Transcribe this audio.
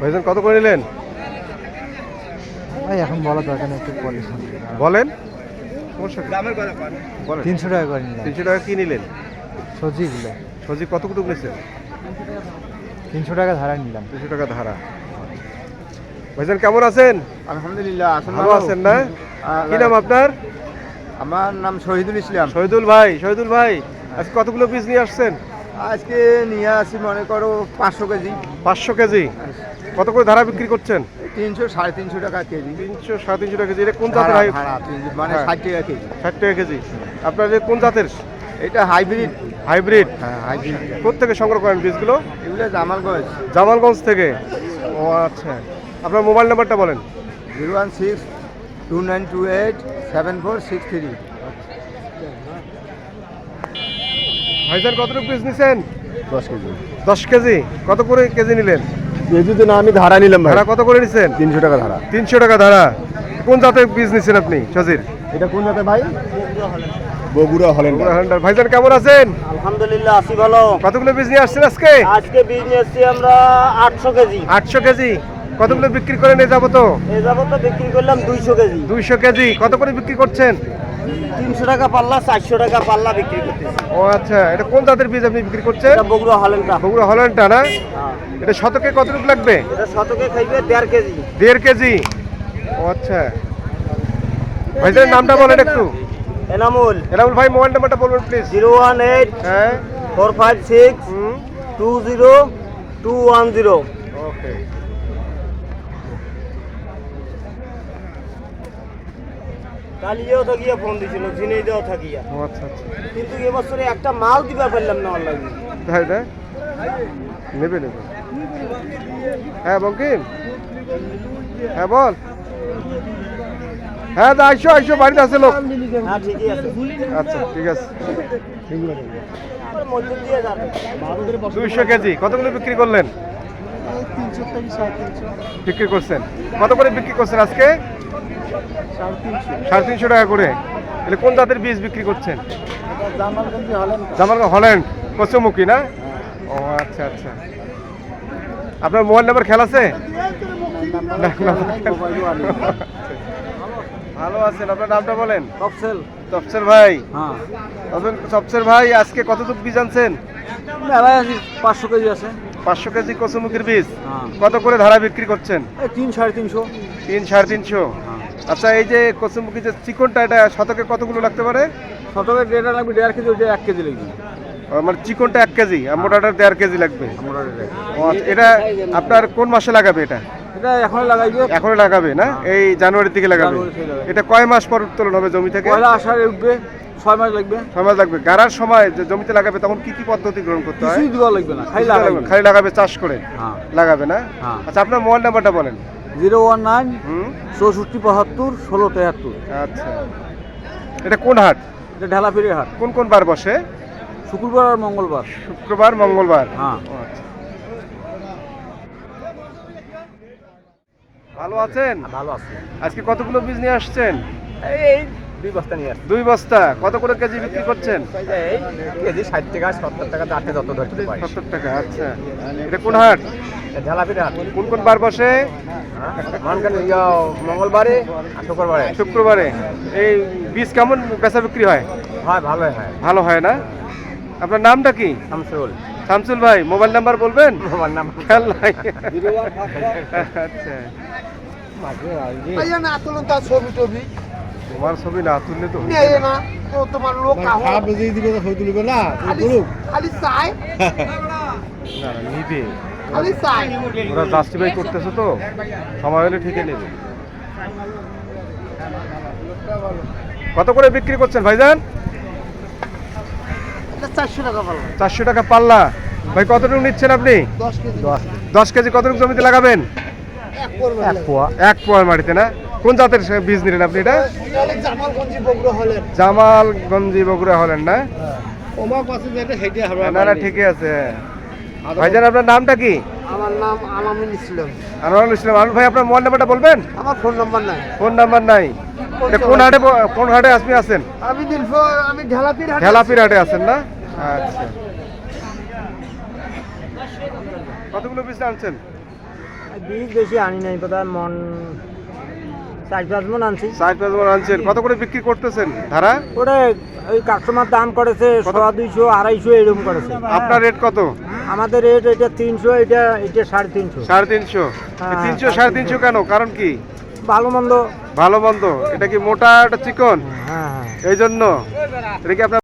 ভাইজান কত করে নিলেন? ভাই এখন বলা দরকার নেই একটু বলেন। বলেন। তিনশো টাকা করে নিলাম তিনশো টাকা কি নিলেন? সবজিগুলো সবজি কত কুটুক নিয়েছেন? তিনশো টাকা ধারা নিলাম। তিনশো টাকা ধারা। ভাইজান কেমন আছেন? আলহামদুলিল্লাহ আছেন ভালো আছেন না? কি নাম আপনার? আমার নাম শহীদুল ইসলাম। শহীদুল ভাই শহীদুল ভাই আজকে কতগুলো বীজ নিয়ে আসছেন? আজকে নিয়ে আসি মনে করো পাঁচশো কেজি। পাঁচশো কেজি। কত করে ধারা বিক্রি করছেন? তিনশো সাড়ে তিনশো টাকা কেজি। তিনশো সাড়ে তিনশো টাকা কেজি। এটা কোন জাতের মানে হ্যাঁ। ষাট টাকা কেজি। ষাট টাকা কেজি। আপনার কোন জাতের? এটা হাইব্রিড। হাইব্রিড। হ্যাঁ হাইব্রিড। কোথেকে সংগ্রহ করেন বীজগুলো এগুলো জামালগঞ্জ। জামালগঞ্জ থেকে? ও আচ্ছা। আপনার মোবাইল নাম্বারটা বলেন। Zero one six two nine two eight seven four six three ভাইজান কতটুকু বীজ নিছেন? দশ কেজি। দশ কেজি। কত করে কেজি নিলেন? কেজিতে না আমি ধারা নিলাম ধারা কত করে নিছেন? তিনশো টাকা ধারা। তিনশো টাকা ধারা। কোন জাতের বীজ নিছেন আপনি সজির? এটা কোন জাতে ভাই? বগুড়া হলেন। ভাইজান কেমন আছেন? আলহামদুলিল্লাহ আছি ভালো। কতগুলো বীজ নিয়ে আসছেন আজকে? আজকে বীজ এসছি আমরা আটশো কেজি। আটশো কেজি। কতগুলো বিক্রি করে নিয়ে যাব তো? এ যাবত তো বিক্রি করলাম দুইশো কেজি। দুইশো কেজি। কত করে বিক্রি করছেন? তিনশো টাকা পাল্লা চারশো টাকা পাল্লা বিক্রি ও আচ্ছা এটা কোন জাতের বীজ আপনি বিক্রি করছেন? বগুড়া হলেনটা। বগুড়া হল্যান্ডটা না? এটা শতকে কতটুকু লাগবে? এটা শতকে খাইবে দেড় কেজি। দেড় কেজি? ও আচ্ছা। ভাইজানের নামটা বলেন একটু। এনামুল। এনামুল ভাই মোবাইল নাম্বারটা বলবেন প্লিজ জিরো ওয়ান এইট হ্যাঁ। Four five six two zero two one zero. Okay. কালিয়েও থাকিয়া ফোন দিছিল ঝিনেইদেও থাকিয়া। ও আচ্ছা আচ্ছা। কিন্তু এবছরে একটা মাল দিবা পারলাম না অনলাইনে তাই না নেবে নেবে। হ্যাঁ বঙ্কিম। হ্যাঁ বল। হ্যাঁ দা আইসো আইসো বাড়িতে আছে লোক। হ্যাঁ আছে। আচ্ছা ঠিক আছে। দুইশো কেজি কতগুলো বিক্রি করলেন? তিনশো তিনশো। বিক্রি করছেন। কত করে বিক্রি করছেন আজকে? সাড়ে তিনশো। টাকা করে। তাহলে কোন জাতের বীজ বিক্রি করছেন? জামালগঞ্জে হল্যান্ড? কচুমুখী না? ও আচ্ছা আচ্ছা। আপনার মোবাইল নাম্বার খেলা আছে? ভালো আছেন আপনার নামটা বলেন? কপসেল তফসের ভাই। হ্যাঁ। তবে তফসের ভাই আজকে কতটুকু বীজ আনছেন? পাঁচশো কেজি আছে। পাঁচশো কেজি কচুমুখীর বীজ। হ্যাঁ। কত করে ধারা বিক্রি করছেন? তিন সাড়ে তিনশো। তিন সাড়ে তিনশো। হ্যাঁ আচ্ছা এই যে কচুমুখী যে চিকনটা এটা শতকে কতগুলো লাগতে পারে? শতকের ডেটা লাগবে দেড় কেজি ওইটা এক কেজি লাগবে। মানে চিকনটা এক কেজি আর মোটাটা দেড় কেজি লাগবে। এটা আচ্ছা, এটা আপনার কোন মাসে লাগাবে এটা? এটা এখন লাগাইবে। এখনই লাগাবে না? এই জানুয়ারি থেকে লাগাবে। এটা কয় মাস পর উত্তোলন হবে জমি থেকে? পয়লা আষাঢ়ে উঠবে ছয় মাস লাগবে। ছয় মাস লাগবে। গাড়ার সময় যে জমিতে লাগাবে তখন কি কি পদ্ধতি গ্রহণ করতে হয়? কিছুই দেওয়া লাগবে না লাগাইবে লাগবে খালি লাগাবে চাষ করে? হ্যাঁ। লাগাবে না? হ্যাঁ। আচ্ছা আপনার মোবাইল নাম্বারটা বলেন। জিরো ওয়ান নাইন চৌষট্টি বাহাত্তর ষোলো তেহাত্তর আচ্ছা। এটা কোন হাট? এটা ঢেলাপিড়ি হাট। কোন কোন বার বসে? শুক্রবার আর মঙ্গলবার। শুক্রবার মঙ্গলবার? হ্যাঁ। আচ্ছা। ভালো আছেন? ভালো আছে। আজকে কতগুলো বীজ নিয়ে আসছেন? এই দুই বস্তা নিয়ে আসছে। দুই বস্তা। কত করে কেজি বিক্রি করছেন? এই কেজি ষাট টাকা সত্তর টাকা যাতে যত ধরতে পারি সত্তর টাকা আচ্ছা। এটা কোন হাট? ঢেলাপিড়ি হাট কোন কোন বার বসে? মঙ্গলবারে আর শুক্রবারে। শুক্রবারে। এই বীজ কেমন বেচা বিক্রি হয়? হয় ভালোই হয়। ভালো হয় না? আপনার নামটা কি? শামসুল। শামসুল ভাই মোবাইল নাম্বার বলবেন? আমার নাম খেয়াল নাই। আচ্ছা। তুলুন তার ছবি টবি। তোমার ছবি না তুললে তো তোমার লোক খারাপ দিবে না খালি খালি চাই। না না নিবে। ওরা জাস্টিফাই করতেছে তো সময় হলে ঠিকই নেবে। কত করে বিক্রি করছেন ভাইজান? চারশো টাকা পাল্লা। ভাই কতটুকু নিচ্ছেন আপনি? দশ কেজি। কতটুকু জমিতে লাগাবেন? এক পোয়া মাটিতে না? কোন জাতের বীজ নিলেন আপনি এটা? জামালগঞ্জি বগুড়া হলেন না? না না ঠিকই আছে। ভাইজান আপনার নামটা কি? আমার নাম আলামিন ইসলাম। আনোয়ারুল ইসলাম। আনোয়ার ভাই আপনার মোবাইল নাম্বারটা বলবেন? আমার ফোন নাম্বার নাই। ফোন নাম্বার নাই। এটা কোন হাটে কোন হাটে আপনি আছেন? আমি দিন আমি ঢেলাপির হাটে ঠেলাপির হাটে আছেন না? আচ্ছা। কতগুলো পিস আনছেন? বীজ বেশি আনি নাই বোধহয় মন চার পাঁচ মন আনছি। ষাট পাঁচ মণ আনছেন। কত করে বিক্রি করতেছেন ধারা? ওটা ওই কাস্টমার দাম করেছে সোয়া দুইশো আড়াইশো এরকম করেছে। আপনার রেট কত? আমাদের রেট এটা তিনশো এটা এটা সাড়ে তিনশো। সাড়ে তিনশো। হ্যাঁ, তিনশো সাড়ে তিনশো কেন? কারণ কি? ভালো মন্দ। ভালো মন্দ। এটা কি মোটা এটা চিকন? হ্যাঁ হ্যাঁ। এই জন্য এটা কি আপনার